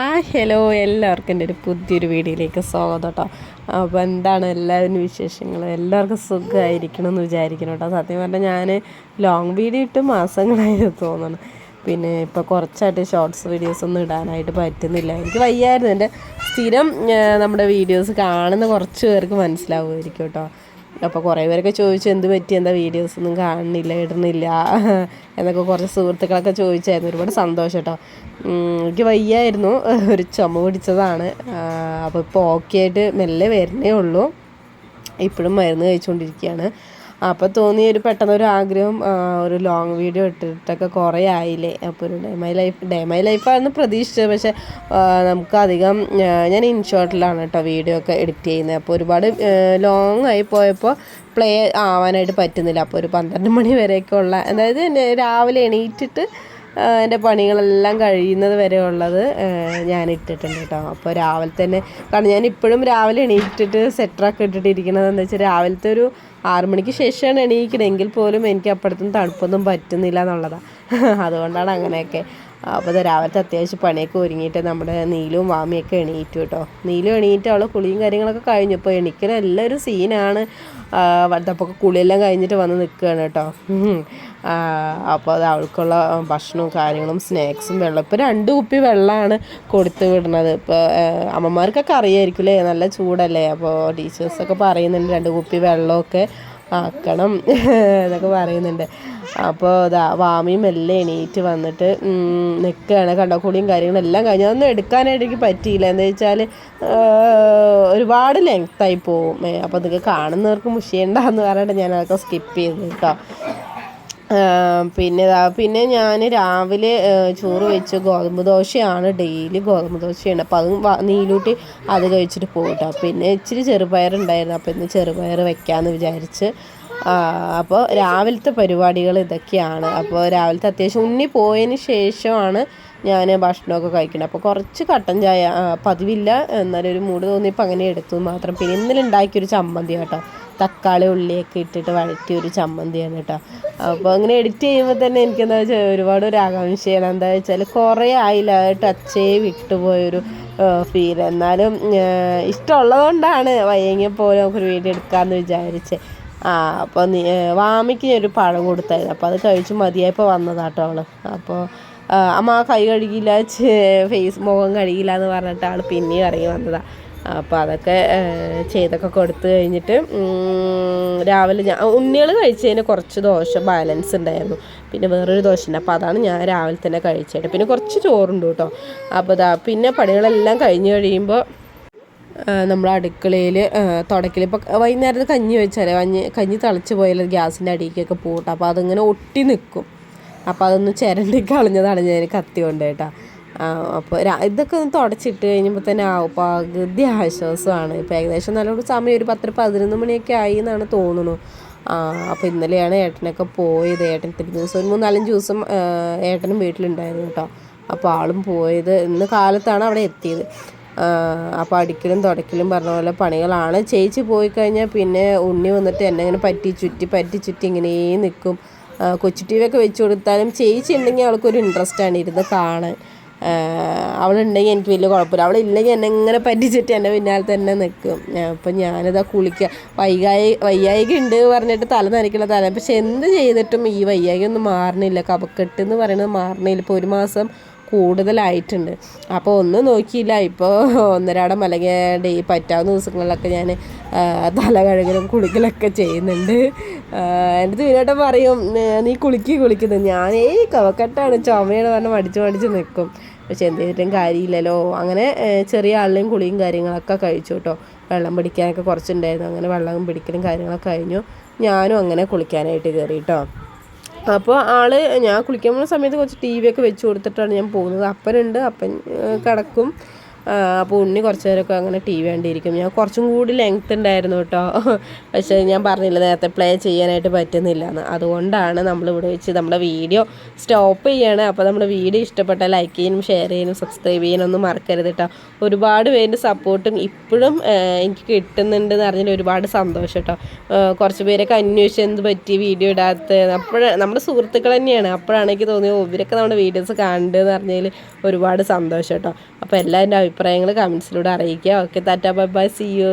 Hi hello എല്ലാവർക്കും എന്റെ ഒരു പുതിയൊരു വീഡിയോയിലേക്ക് സ്വാഗതം കേട്ടോ. അപ്പോൾ എന്താണ് എല്ലാവരും വിശേഷങ്ങൾ? എല്ലാവർക്കും സുഖമായിരിക്കണം എന്ന് വിചാരിക്കണം കേട്ടോ. സത്യം പറഞ്ഞാൽ ഞാൻ ലോങ് വീഡിയോ ഇട്ട് മാസങ്ങളായി തോന്നുന്നു. പിന്നെ ഇപ്പോൾ കുറച്ചായിട്ട് ഷോർട്സ് വീഡിയോസ് ഒന്നും ഇടാനായിട്ട് പറ്റുന്നില്ല. എനിക്ക് വയ്യായിരുന്നു. എന്റെ സ്ഥിരം നമ്മുടെ വീഡിയോസ് കാണുന്ന കുറച്ച് പേർക്ക് മനസ്സിലാവുമായിരിക്കും കേട്ടോ. അപ്പോൾ കുറേ പേരൊക്കെ ചോദിച്ചു എന്ത് പറ്റി? എന്താ വീഡിയോസ് ഒന്നും കാണുന്നില്ല ഇടുന്നില്ല? എന്നൊക്കെ കുറച്ച് സുഹൃത്തുക്കളൊക്കെ ചോദിച്ചായിരുന്നു. ഒരുപാട് സന്തോഷം കേട്ടോ. എനിക്ക് വയ്യായിരുന്നു. ഒരു ചുമ പിടിച്ചതാണ്. അപ്പോൾ ഇപ്പോൾ ഓക്കെ ആയിട്ട് മെല്ലെ വരുന്നേ ഉള്ളൂ. ഇപ്പോഴും മരുന്ന് കഴിച്ചുകൊണ്ടിരിക്കുകയാണ്. അപ്പോൾ തോന്നി ഒരു പെട്ടെന്ന് ഒരു ആഗ്രഹം ഒരു ലോങ് വീഡിയോ ഇട്ടിട്ടൊക്കെ കുറേ ആയില്ലേ? അപ്പോൾ ഒരു day my life day my ലൈഫായിരുന്നു പ്രതീക്ഷിച്ചത്. പക്ഷേ നമുക്ക് അധികം ഞാൻ ഇൻഷോർട്ടിലാണ് കേട്ടോ വീഡിയോ ഒക്കെ എഡിറ്റ് ചെയ്യുന്നത്. അപ്പോൾ ഒരുപാട് ലോങ് ആയി പോയപ്പോൾ പ്ലേ ആവാനായിട്ട് പറ്റുന്നില്ല. അപ്പോൾ ഒരു പന്ത്രണ്ട് മണി വരെയൊക്കെ ഉള്ള അതായത് രാവിലെ എണീറ്റിട്ട് എന്റെ പണികളെല്ലാം കഴിയുന്നത് വരെ ഉള്ളത് ഞാൻ ഇട്ടിട്ടുണ്ട് കേട്ടോ. അപ്പോൾ രാവിലെ തന്നെ കാരണം ഞാൻ ഇപ്പോഴും രാവിലെ എണീറ്റിട്ട് സെറ്ററൊക്കെ ഇട്ടിട്ട് ഇരിക്കുന്നത് എന്താ വെച്ചാൽ രാവിലത്തെ ഒരു ആറു മണിക്ക് ശേഷമാണ് എണീക്കണമെങ്കിൽ പോലും എനിക്ക് അപ്പോഴത്തും തണുപ്പൊന്നും പറ്റുന്നില്ല എന്നുള്ളതാണ് അതുകൊണ്ടാണ് അങ്ങനെയൊക്കെ. അപ്പോൾ അത് രാവിലത്തെ അത്യാവശ്യം പണിയൊക്കെ ഒരുങ്ങിയിട്ട് നമ്മുടെ നീലും വാമിയൊക്കെ എണീറ്റു കേട്ടോ. നീലും എണീറ്റ് അവൾ കുളിയും കാര്യങ്ങളൊക്കെ കഴിഞ്ഞു. ഇപ്പോൾ എണീക്കൽ എല്ലാം ഒരു സീനാണ് അപ്പോൾ കുളിയെല്ലാം കഴിഞ്ഞിട്ട് വന്ന് നിൽക്കുകയാണ് കേട്ടോ. അപ്പോൾ അത് അവൾക്കുള്ള ഭക്ഷണവും കാര്യങ്ങളും സ്നാക്സും വെള്ളം. ഇപ്പോൾ രണ്ട് കുപ്പി വെള്ളമാണ് കൊടുത്തു വിടുന്നത്. ഇപ്പോൾ അമ്മമാർക്കൊക്കെ അറിയായിരിക്കും അല്ലേ നല്ല ചൂടല്ലേ? അപ്പോൾ ടീച്ചേഴ്സൊക്കെ പറയുന്നുണ്ട് രണ്ട് കുപ്പി വെള്ളമൊക്കെ ആക്കണം എന്നൊക്കെ പറയുന്നുണ്ട്. അപ്പോൾ ഇതാ വാമിയും എല്ലാം എണീറ്റ് വന്നിട്ട് നിൽക്കുകയാണ് കണ്ടോ കുളിയും കാര്യങ്ങളും എല്ലാം കഴിഞ്ഞു. അതൊന്നും എടുക്കാനായിട്ട് എനിക്ക് പറ്റിയില്ല. എന്താ വെച്ചാൽ ഒരുപാട് ലെങ്ത്തായി പോവും. അപ്പോൾ നിങ്ങൾക്ക് കാണുന്നവർക്ക് മുഷിയണ്ടെന്ന് പറഞ്ഞിട്ട് ഞാൻ അതൊക്കെ സ്കിപ്പ് ചെയ്തു കേട്ടോ. പിന്നെ പിന്നെ ഞാൻ രാവിലെ ചോറ് വെച്ച് ഗോതമ്പ് ദോശയാണ് ഡെയിലി ഗോതമ്പ് ദോശയാണ്. അപ്പം അതും നീലൂട്ടി അത് കഴിച്ചിട്ട് പോകട്ടോ പിന്നെ ഇച്ചിരി ചെറുപയർ ഉണ്ടായിരുന്നു. അപ്പോൾ ഇന്ന് ചെറുപയർ വെക്കാമെന്ന് വിചാരിച്ച് അപ്പോൾ രാവിലത്തെ പരിപാടികൾ ഇതൊക്കെയാണ്. അപ്പോൾ രാവിലത്തെ അത്യാവശ്യം ഉണ്ണി പോയതിന് ശേഷമാണ് ഞാൻ ഭക്ഷണമൊക്കെ കഴിക്കുന്നത് അപ്പോൾ കുറച്ച് കട്ടൻ ചായ പതിവില്ല. എന്നാലും ഒരു മൂഡ് തോന്നിയപ്പോൾ അങ്ങനെ എടുത്തു മാത്രം. പിന്നെ ഇന്നലെ ഉണ്ടാക്കിയൊരു ചമ്മന്തി കേട്ടോ. തക്കാളി ഉള്ളിയൊക്കെ ഇട്ടിട്ട് വഴറ്റി ഒരു ചമ്മന്തിയാണ് കേട്ടോ. അപ്പോൾ അങ്ങനെ എഡിറ്റ് ചെയ്യുമ്പോൾ തന്നെ എനിക്കെന്താ വെച്ചാൽ ഒരുപാട് ഒരു ആകാംക്ഷയാണ്. എന്താ വെച്ചാൽ കുറേ ആയില്ല. ടച്ചേ വിട്ടുപോയൊരു ഫീൽ എന്നാലും ഇഷ്ടമുള്ളതുകൊണ്ടാണ് വയ്യെങ്കിൽ നമുക്കൊരു വീഡിയോ എടുക്കാമെന്ന് വിചാരിച്ച്. ആ അപ്പോൾ നീ വാമിക്ക് ഞാൻ ഒരു പഴം കൊടുത്തായിരുന്നു. അപ്പോൾ അത് കഴിച്ച് മതിയായപ്പോൾ വന്നതാട്ടോ അവൾ. അപ്പോൾ അമ്മ കൈ കഴുകിയില്ല ഫേസ് മുഖം കഴുകിയില്ല എന്ന് പറഞ്ഞിട്ട് ആൾ പിന്നെയും ഇറങ്ങി വന്നതാണ് അപ്പോൾ അതൊക്കെ ചെയ്തൊക്കെ കൊടുത്തു കഴിഞ്ഞിട്ട് രാവിലെ ഞാൻ ഉണ്ണികൾ കഴിച്ചതിന് കുറച്ച് ദോശ ബാലൻസ് ഉണ്ടായിരുന്നു. പിന്നെ വേറൊരു ദോശ ഉണ്ട് അപ്പോൾ അതാണ് ഞാൻ രാവിലെ തന്നെ കഴിച്ചത്. പിന്നെ കുറച്ച് ചോറുണ്ട് കേട്ടോ. അപ്പോൾ ഇതാ പിന്നെ പണികളെല്ലാം കഴിഞ്ഞ് കഴിയുമ്പോൾ നമ്മൾ അടുക്കളയിൽ തുടക്കൽ ഇപ്പോൾ വൈകുന്നേരത്ത് കഞ്ഞി വെച്ചാൽ കഞ്ഞി കഞ്ഞി തിളച്ച് പോയാൽ ഗ്യാസിന്റെ അടിയിലേക്കൊക്കെ പോകട്ടെ അപ്പോൾ അതിങ്ങനെ ഒട്ടി നിൽക്കും അപ്പോൾ അതൊന്ന് ചിരണ്ടി കളഞ്ഞതാണ് ഞാൻ കത്തി കൊണ്ട് കേട്ടോ. അപ്പോൾ ഇതൊക്കെ ഒന്ന് തുടച്ചിട്ട് കഴിഞ്ഞപ്പോൾ തന്നെ പകുതി ആശ്വാസമാണ്. ഇപ്പോൾ ഏകദേശം നല്ലോണം സമയം ഒരു പത്തര പതിനൊന്ന് മണിയൊക്കെ ആയി എന്നാണ് തോന്നുന്നു. അപ്പോൾ ഇന്നലെയാണ് ഏട്ടനൊക്കെ പോയത്. ഏട്ടൻ ഇത്തിരി ദിവസം ഒരു മൂന്നാലഞ്ച് ദിവസം ഏട്ടനും വീട്ടിലുണ്ടായിരുന്നു കേട്ടോ. അപ്പോൾ ആളും പോയത്. ഇന്ന് കാലത്താണ് അവിടെ എത്തിയത്. അപ്പോൾ അടിക്കലും തുടക്കലും പറഞ്ഞ പോലെ പണികളാണ്. ചേച്ചി പോയി കഴിഞ്ഞാൽ പിന്നെ ഉണ്ണി വന്നിട്ട് എന്നെ ഇങ്ങനെ പറ്റി ചുറ്റി പറ്റി ചുറ്റി ഇങ്ങനെ നിൽക്കും കൊച്ചു ടി വി ഒക്കെ വെച്ച് കൊടുത്താലും ചേച്ചി ഉണ്ടെങ്കിൽ അവൾക്കൊരു ഇൻട്രസ്റ്റാണ് ഇരുന്ന് കാണാൻ. അവളുണ്ടെങ്കിൽ എനിക്ക് വലിയ കുഴപ്പമില്ല. അവളില്ലെങ്കിൽ എന്നെ ഇങ്ങനെ പറ്റിച്ചിട്ട് എന്റെ പിന്നാലെ തന്നെ നിൽക്കും അപ്പം ഞാനിതാ കുളിക്കുക വൈകായി വയ്യായിക ഉണ്ട് പറഞ്ഞിട്ട് തല നനയ്ക്കുള്ള തല. പക്ഷെ എന്ത് ചെയ്തിട്ടും ഈ വയ്യായിക ഒന്നും മാറണില്ല. കപക്കെട്ട് എന്ന് പറയുന്നത് മാറണില്ല. ഇപ്പോൾ ഒരു മാസം കൂടുതലായിട്ടുണ്ട്. അപ്പോൾ ഒന്നും നോക്കിയില്ല. ഇപ്പോൾ ഒന്നരാടം അല്ലെങ്കിൽ ഈ പറ്റാവുന്ന ദിവസങ്ങളിലൊക്കെ ഞാൻ തല കഴുകലും കുളിക്കലൊക്കെ ചെയ്യുന്നുണ്ട്. എന്റെ തീരോട്ടം പറയും നീ കുളിക്കി കുളിക്കുന്നത് ഈ കവക്കെട്ടാണ്. ചുമയാണ് പറഞ്ഞ് മടിച്ച് മടിച്ച് നിൽക്കും പക്ഷെ എന്ത് ചെയ്തിട്ടും കാര്യമില്ലല്ലോ. അങ്ങനെ ചെറിയ ആളിലെയും കുളിയും കാര്യങ്ങളൊക്കെ കഴിച്ചു കേട്ടോ. വെള്ളം പിടിക്കാനൊക്കെ കുറച്ചുണ്ടായിരുന്നു. അങ്ങനെ വെള്ളം പിടിക്കലും കാര്യങ്ങളൊക്കെ കഴിഞ്ഞു. ഞാനും അങ്ങനെ കുളിക്കാനായിട്ട് കയറി കേട്ടോ. അപ്പോൾ ആൾ ഞാൻ കുളിക്കാൻ പോകുന്ന സമയത്ത് കുറച്ച് ടി വി ഒക്കെ വെച്ച് കൊടുത്തിട്ടാണ് ഞാൻ പോകുന്നത്. അപ്പനുണ്ട്. അപ്പൻ കിടക്കും. അപ്പോൾ ഉണ്ണി കുറച്ച് നേരമൊക്കെ അങ്ങനെ ടി വി കണ്ടിരിക്കും. ഞാൻ കുറച്ചും കൂടി ലെങ്ത് ഉണ്ടായിരുന്നു കേട്ടോ. പക്ഷേ ഞാൻ പറഞ്ഞില്ല നേരത്തെ പ്ലേ ചെയ്യാനായിട്ട് പറ്റുന്നില്ല എന്ന് അതുകൊണ്ടാണ് നമ്മളിവിടെ വെച്ച് നമ്മുടെ വീഡിയോ സ്റ്റോപ്പ് ചെയ്യണേ. അപ്പോൾ നമ്മുടെ വീഡിയോ ഇഷ്ടപ്പെട്ട ലൈക്ക് ചെയ്യാനും ഷെയർ ചെയ്യാനും സബ്സ്ക്രൈബ് ചെയ്യാനും ഒന്നും മറക്കരുത് കേട്ടോ. ഒരുപാട് പേരുടെ സപ്പോർട്ടും ഇപ്പോഴും എനിക്ക് കിട്ടുന്നുണ്ട് എന്ന് അറിഞ്ഞാൽ ഒരുപാട് സന്തോഷം കേട്ടോ. കുറച്ച് പേരൊക്കെ അന്വേഷിച്ച് എന്ത് പറ്റി വീഡിയോ ഇടാത്ത. അപ്പോഴ നമ്മുടെ സുഹൃത്തുക്കൾ തന്നെയാണ്. അപ്പോഴാണ് എനിക്ക് തോന്നിയത് ഇവരൊക്കെ നമ്മുടെ വീഡിയോസ് കണ്ടെന്ന് പറഞ്ഞതിൽ ഒരുപാട് സന്തോഷം കേട്ടോ. അപ്പോൾ എല്ലാവരുടെ അഭിപ്രായങ്ങൾ കമൻസിലൂടെ അറിയിക്കുക. Okay tata bye bye see you